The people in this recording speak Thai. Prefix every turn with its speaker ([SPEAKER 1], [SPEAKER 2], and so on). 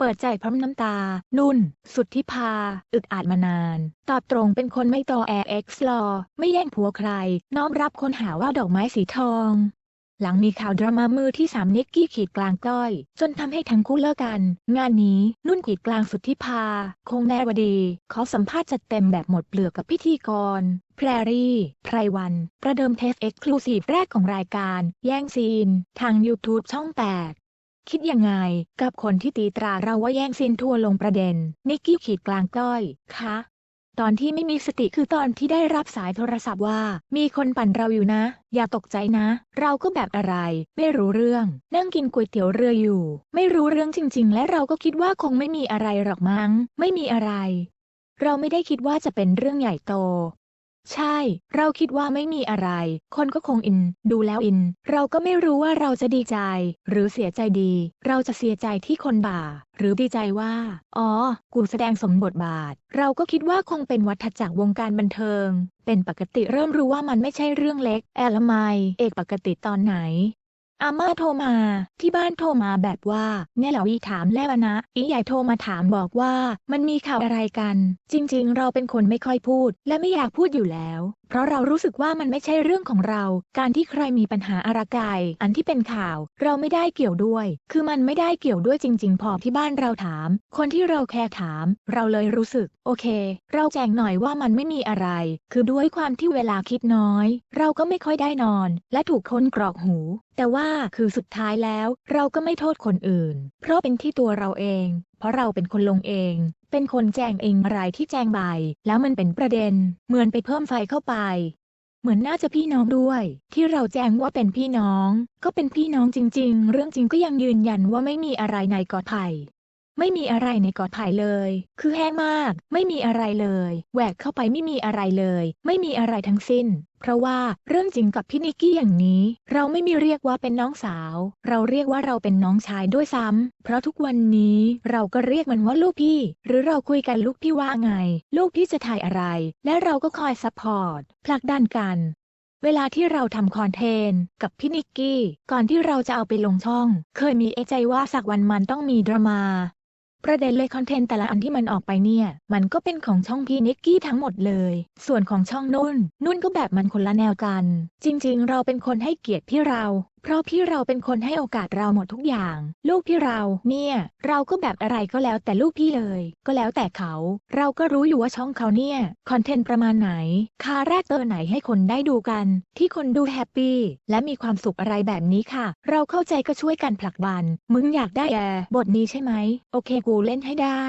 [SPEAKER 1] เปิดใจพร้อมน้ำตา นุ่น สุดที่พา อึดอัดมานาน ตอบตรงเป็นคนไม่ตอแอเอ็กซ์ลอ ไม่แย่งผัวใคร น้อมรับคนหาว่าดอกไม้สีทอง หลังมีข่าวดราม่ามือที่สามนิกกี้ขีดกลางก้อย จนทำให้ทั้งคู่เลิกกัน งานนี้นุ่นขีดกลางสุดที่พา คงแน่วดี ขอสัมภาษณ์จัดเต็มแบบหมดเปลือกกับพิธีกรแพรรี่ ไพรวัน ประเดิมเทสเอ็กซ์คลูซีฟแรกของรายการ แย่งซีน ทาง YouTube ช่อง 8 คิดยังไง กับคนที่ตีตราเราว่าแย่งซีนทัวร์ลงประเด็น นิกกี้ขีดกลางก้อยคะตอนที่ไม่มีสติคือตอนที่ได้รับสายโทรศัพท์ว่า มีคนปั่นเราอยู่นะ อย่าตกใจนะ เราก็แบบอะไร ไม่รู้เรื่อง นั่งกินก๋วยเตี๋ยวเรืออยู่ ไม่รู้เรื่องจริง ๆ และเราก็คิดว่าคงไม่มีอะไรหรอกมั้ง ไม่มีอะไร เราไม่ได้คิดว่าจะเป็นเรื่องใหญ่โต ใช่ เราคิดว่าไม่มีอะไร คนก็คงอิน ดูแล้วอิน เราก็ไม่รู้ว่าเราจะดีใจ หรือเสียใจดี เราจะเสียใจที่คนบ่า หรือดีใจว่า อ๋อ กูแสดงสมบทบาท เราก็คิดว่าคงเป็นวัฏจักรวงการบันเทิง เป็นปกติเริ่มรู้ว่ามันไม่ใช่เรื่องเล็ก แอลละไมเอกปกติตอนไหน อาม่าโทรมา ที่บ้านโทรมาแบบว่าเนี่ยเหรออีถามแล้วนะ อีใหญ่โทรมาถามบอกว่า มันมีข่าวอะไรกัน จริง ๆ เราเป็นคนไม่ค่อยพูด และไม่อยากพูดอยู่แล้ว เพราะเรารู้สึกว่ามันไม่ใช่เรื่องของเรา การที่ใครมีปัญหาอะไรกายอันที่เป็นข่าว เราไม่ได้เกี่ยวด้วย คือมันไม่ได้เกี่ยวด้วยจริง ๆ พอที่บ้านเราถาม คนที่เราแคร์ถาม เราเลยรู้สึก โอเค เราแจ้งหน่อยว่ามันไม่มีอะไร คือด้วยความที่เวลาคิดน้อย เราก็ไม่ค่อยได้นอน และถูกคนกรอกหูแต่ว่าคือสุดท้ายแล้วเราก็ไม่โทษคนอื่น เพราะเป็นที่ตัวเราเอง เพราะเราเป็นคนลงเอง เป็นคนแจ้งเองอะไรที่แจ้งไปแล้วมันเป็นประเด็น เหมือนไปเพิ่มไฟเข้าไป เหมือนน่าจะพี่น้องด้วย ที่เราแจ้งว่าเป็นพี่น้อง ก็เป็นพี่น้องจริง ๆ เรื่องจริงก็ยังยืนยันว่าไม่มีอะไรในกอไผ่ ไม่มีอะไรในกอไผ่เลย คือแห้งมาก ไม่มีอะไรเลย แหวกเข้าไปไม่มีอะไรเลย ไม่มีอะไรทั้งสิ้น เพราะว่าเรื่องจริงกับพี่นิกกี้อย่างนี้ เราไม่มีเรียกว่าเป็นน้องสาว เราเรียกว่าเราเป็นน้องชายด้วยซ้ำเพราะทุกวันนี้เราก็เรียกมันว่าลูกพี่ หรือเราคุยกันลูกพี่ว่าไง ลูกพี่จะถ่ายอะไร และเราก็คอยซัพพอร์ตผลักดันกันเวลาที่เราทำคอนเทนต์กับพี่นิกกี้ ก่อนที่เราจะเอาไปลงช่อง เคยมีเอใจว่าสักวันมันต้องมีดราม่า ประเด็นเลยคอนเทนต์แต่ละอันที่มันออกไปเนี่ย มันก็เป็นของช่องพี่นิกกี้ทั้งหมดเลย ส่วนของช่องนุ่น นุ่นก็แบบมันคนละแนวกัน จริง ๆ เราเป็นคนให้เกียรติพี่เราเพราะพี่เราเป็นคนให้โอกาสเราหมดทุกอย่าง ลูกพี่เราเนี่ย เราก็แบบอะไรก็แล้วแต่ลูกพี่เลย ก็แล้วแต่เขา เราก็รู้อยู่ว่าช่องเขาเนี่ย คอนเทนต์ประมาณไหน คาแรคเตอร์ไหนให้คนได้ดูกัน ที่คนดูแฮปปี้และมีความสุขอะไรแบบนี้ค่ะ เราเข้าใจก็ช่วยกันผลักดันมึงอยากได้แอร์บทนี้ใช่ไหม โอเคกูเล่นให้ได้